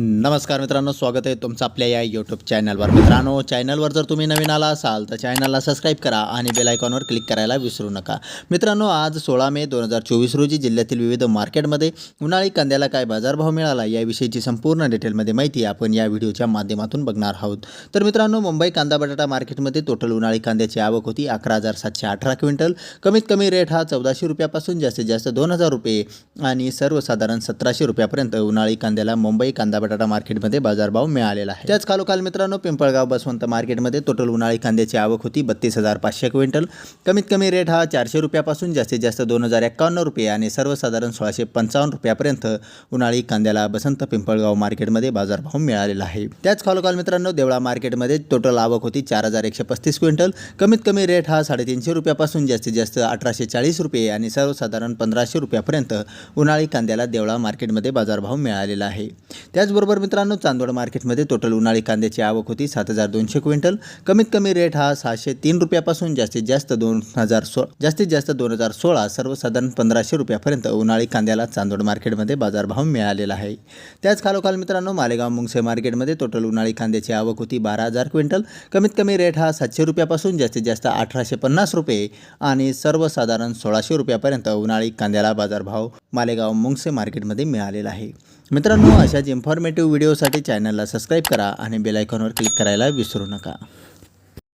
नमस्कार मित्रांनो स्वागत आहे तुमचं आपल्या या यूट्यूब चॅनलवर मित्रांनो चॅनलवर जर तुम्ही नवीन आला असाल तर चॅनलला सबस्क्राईब करा आणि बेल आयकॉनवर क्लिक करायला विसरू नका. मित्रांनो आज सोळा मे दोन हजार चोवीस रोजी जिल्ह्यातील विविध मार्केटमध्ये उन्हाळी कांद्याला काय बाजारभाव मिळाला याविषयीची संपूर्ण डिटेलमध्ये माहिती आपण या व्हिडिओच्या माध्यमातून बघणार आहोत. तर मित्रांनो मुंबई कांदा बटाटा मार्केटमध्ये टोटल उन्हाळी कांद्याची आवक होती अकरा हजार सातशे अठरा क्विंटल. कमीत कमी रेट हा चौदाशे रुपयापासून जास्तीत जास्त दोन हजार रुपये आणि सर्वसाधारण सतराशे रुपयापर्यंत उन्हाळी कांद्याला मुंबई कांदा बटाटा मार्केटमध्ये बाजारभाव मिळालेला आहे. त्याच कालोकाल मित्रांनो पिंपळगाव बसवंत मार्केटमध्ये टोटल उन्हाळी कांद्याची आवक होती बत्तीस हजार पाचशे क्विंटल. कमीत कमी रेट हा चारशे रुपयापासून जास्तीत जास्त दोन हजार एक्कावन्न रुपये आणि सर्वसाधारण सोळाशे पंचावन्न रुपयापर्यंत उन्हाळी कांद्याला बसंत पिंपळगाव मार्केटमध्ये बाजारभाव मिळालेला आहे. त्याच कालोकाल मित्रांनो देवळा मार्केटमध्ये टोटल आवक होती चार हजार एकशे पस्तीस क्विंटल. कमीत कमी रेट हा साडेतीनशे रुपयापासून जास्तीत जास्त अठराशे चाळीस रुपये आणि सर्वसाधारण पंधराशे रुपयापर्यंत उन्हाळी कांद्याला देवळा मार्केटमध्ये बाजारभाव मिळालेला आहे. त्याचबरोबर मित्रांनो चांदवड मार्केटमध्ये टोटल उन्हाळी कांद्याची आवक होती सात हजार दोनशे क्विंटल. कमीत कमी रेट हा सहाशे तीन रुपयापासून जास्तीत जास्त दोन हजार सो जास्तीत जास्त दोन हजार सोळा सर्वसाधारण पंधराशे रुपयापर्यंत उन्हाळी कांद्याला चांदवड मार्केटमध्ये बाजारभाव मिळालेला आहे. त्याच खालोखाल मित्रांनो मालेगाव मुंगसे मार्केटमध्ये टोटल उन्हाळी कांद्याची आवक होती बारा हजार क्विंटल. कमीत कमी रेट हा सातशे रुपयापासून जास्तीत जास्त अठराशे पन्नास रुपये आणि सर्वसाधारण सोळाशे रुपयापर्यंत उन्हाळी कांद्याला बाजारभाव मालेगाव मुंगसे मार्केटमध्ये मिळालेला आहे. मित्रांनो अशाच इन्फॉर्मेटिव्ह व्हिडिओसाठी चॅनलला सबस्क्राईब करा आणि बेलायकॉनवर क्लिक करायला विसरू नका.